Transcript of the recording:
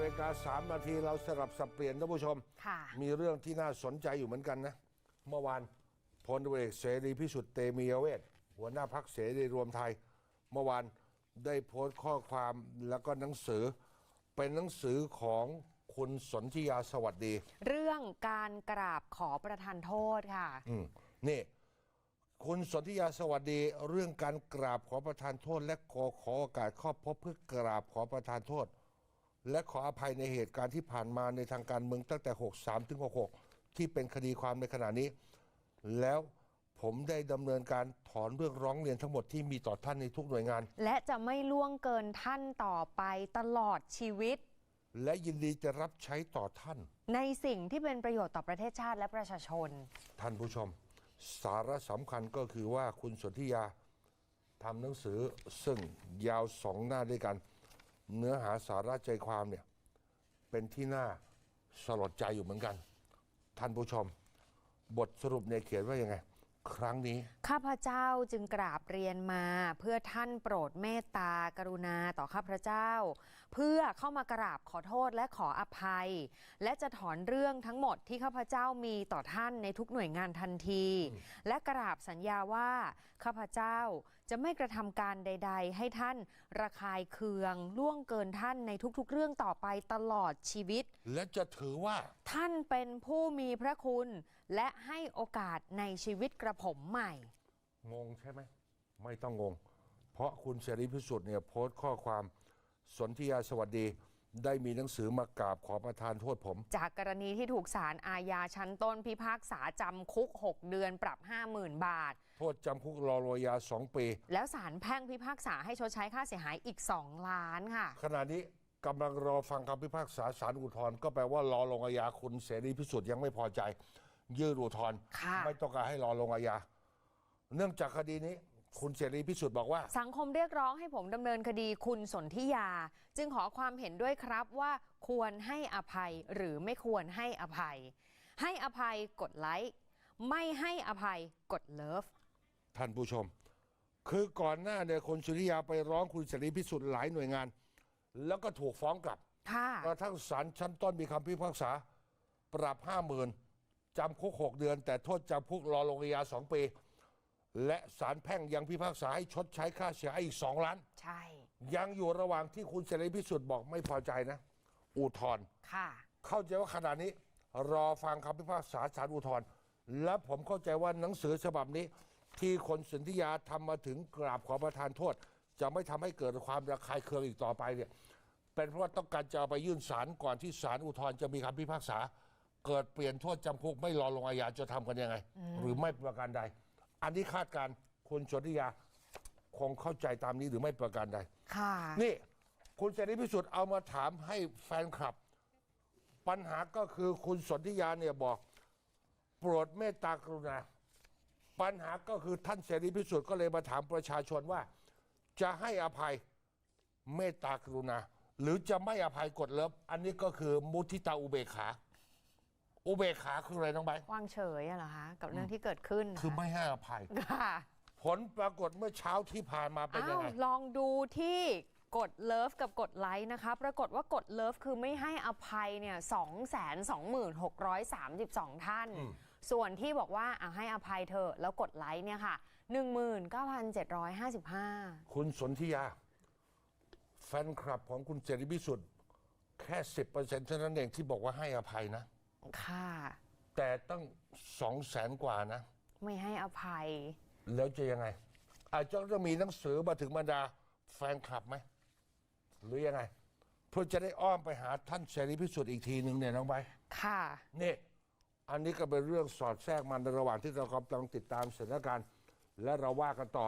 นาฬิกาสามนาทีเราสลับสับเปลี่ยนท่านผู้ชม ค่ะ มีเรื่องที่น่าสนใจอยู่เหมือนกันนะ เมื่อวานพลตำรวจเอกเสรีพิสุทธิ์เตมียเวทหัวหน้าพักเสรีรวมไทย เมื่อวานได้โพสต์ข้อความแล้วก็หนังสือ เป็นหนังสือของคุณสนธิยาสวัสดี เรื่องการกราบขอประทานโทษค่ะ อืมนี่คุณสนธิยาสวัสดีเรื่องการกราบขอประทานโทษ และขอขอโอกาสเข้าพบเพื่อกราบขอประทานโทษ และขออภัยในเหตุการณ์ที่ผ่านมาในทางการเมืองตั้งแต่ 63 ถึง 66 ที่เป็นคดีความในขณะนี้ แล้วผมได้ดำเนินการถอนเรื่องร้องเรียนทั้งหมดที่มีต่อท่านในทุกหน่วยงาน และจะไม่ล่วงเกินท่านต่อไปตลอดชีวิต และยินดีจะรับใช้ต่อท่าน ในสิ่งที่เป็นประโยชน์ต่อประเทศชาติและประชาชน ท่านผู้ชม สาระสำคัญก็คือว่าคุณสนธิยาทำหนังสือซึ่งยาวสองหน้าด้วยกัน เนื้อหาสาระใจความเนี่ยเป็นที่น่าสลดใจอยู่เหมือนกัน ท่านผู้ชม บทสรุปเนี่ยเขียนว่ายังไง ครั้งนี้ ข้าพเจ้าจึงกราบเรียนมาเพื่อท่านโปรดเมตตากรุณาต่อข้าพเจ้า เพื่อเข้ามากราบขอโทษและขออภัย และจะถอนเรื่องทั้งหมดที่ข้าพเจ้ามีต่อท่านในทุกหน่วยงานทันที และกราบสัญญาว่าข้าพเจ้าจะไม่กระทำการใด ๆ ให้ท่านระคายเคืองล่วงเกินท่านในทุกๆ เรื่องต่อไปตลอดชีวิต และจะถือว่า ท่านเป็นผู้มีพระคุณ และให้โอกาสในชีวิตกระผมใหม่ งงใช่ไหม ไม่ต้องงง เพราะคุณเสรีพิสุทธิ์เนี่ยโพสต์ข้อความสนธิยาสวัสดี ได้มีหนังสือมากราบขอประทานโทษผม จากกรณีที่ถูกศาลอาญาชั้นต้นพิพากษาจำคุก 6 เดือนปรับ 50,000 บาท โทษจำคุกรอลอยาสองปี แล้วศาลแพ่งพิพากษาให้ชดใช้ค่าเสียหายอีก 2 ล้านค่ะ ขณะนี้กำลังรอฟังคำพิพากษาศาลอุทธรณ์ก็แปลว่ารอลงอาญาคุณเสรีพิสุทธิ์ยังไม่พอใจ ยื่นอุทธรณ์ค่ะ ไม่ต้องการให้รอลงอาญาเนื่องจากคดีนี้ คุณเสรีพิสุทธิ์บอกว่า สังคมเรียกร้องให้ผมดำเนินคดีคุณสนธิยา จึงขอความเห็นด้วยครับว่าควรให้อภัยหรือไม่ควรให้อภัย ให้อภัยกดไลค์ไม่ให้อภัยกดเลิฟ ท่านผู้ชม คือก่อนหน้าเนี่ยคุณสุริยาไปร้องคุณเสรีพิสุทธิ์หลายหน่วยงาน แล้วก็ถูกฟ้องกลับค่ะ กระทั่งศาลชั้นต้นมีคำพิพากษา ปรับห้าหมื่น จำคุกหกเดือน แต่โทษจำคุกรอลงอาญาสองปี และศาลแพ่งยังพิพากษาให้ชดใช้ค่าเสียหายอีกสองล้าน ใช่ ยังอยู่ระหว่างที่คุณเสรีพิสุทธิ์บอกไม่พอใจนะ อุทธรณ์ค่ะ เข้าใจว่าขณะนี้ รอฟังคำพิพากษาศาลอุทธรณ์และผมเข้าใจว่าหนังสือฉบับนี้ ที่คนสนธิยาทำมาถึงกราบขอประทานโทษ จะไม่ทำให้เกิดความระคายเคืองอีกต่อไปเนี่ยเป็นเพราะว่าต้องการจะเอาไปยื่นศาลก่อนที่ศาลอุทธรณ์จะมีคำพิพากษา เกิดเปลี่ยนโทษจำคุกไม่รอลงอาญาจะทำกันยังไง หรือไม่ประการใด อันนี้คาดการณ์คุณสนธิยาคงเข้าใจตามนี้หรือไม่ประการใด ค่ะ นี่คุณเสรีพิสุทธิ์เอามาถามให้แฟนคลับ ปัญหาก็คือคุณสนธิยาเนี่ยบอก โปรดเมตตากรุณา ปัญหาก็คือท่านเสรีพิสุทธิ์ก็เลยมาถามประชาชนว่า จะให้อภัยเมตตากรุณา หรือจะไม่อภัยกดเลิฟอันนี้ก็คือมุทิตาอุเบกขา อุเบกขาคืออะไรน้องใบร์ทวางเฉยอะเหรอคะกับเรื่องที่เกิดขึ้นคือไม่ให้อภัย ค่ะผลปรากฏเมื่อเช้าที่ผ่านมาเป็นอ้ายังวไง ลองดูที่กดเลิฟกับกดไลค์นะคะ ปรากฏว่ากดเลิฟคือไม่ให้อภัยเนี่ยสองแสนสองหมื่นหกร้อยสามสิบสองท่านส่วนที่บอกว่าอะให้อภัยเธอะแล้วกดไลค์เนี่ยค่ะหนึ่งหมื่นเก้าพันเจ็ดร้อยห้าสิบห้าคุณสนธิยา แฟนคลับของคุณเสรีพิสุทธิ์แค่สิบเปอร์เซ็นต์เท่านั้นเองที่บอกว่าให้อภัยนะ ค่ะ แต่ตั้งสองแสนกว่านะ ไม่ให้อภัย แล้วจะยังไง อาจจะต้องมีหนังสือมาถึงบรรดาแฟนคลับไหม หรือยังไง เพื่อจะได้อ้อมไปหาท่านเสรีพิสุทธิ์อีกทีหนึ่งเนี่ยน้องใบร์ทค่ะ นี่ อันนี้ก็เป็นเรื่องสอดแทรกมันในระหว่างที่เรากำลังติดตามสถานการณ์และเราว่ากันต่อ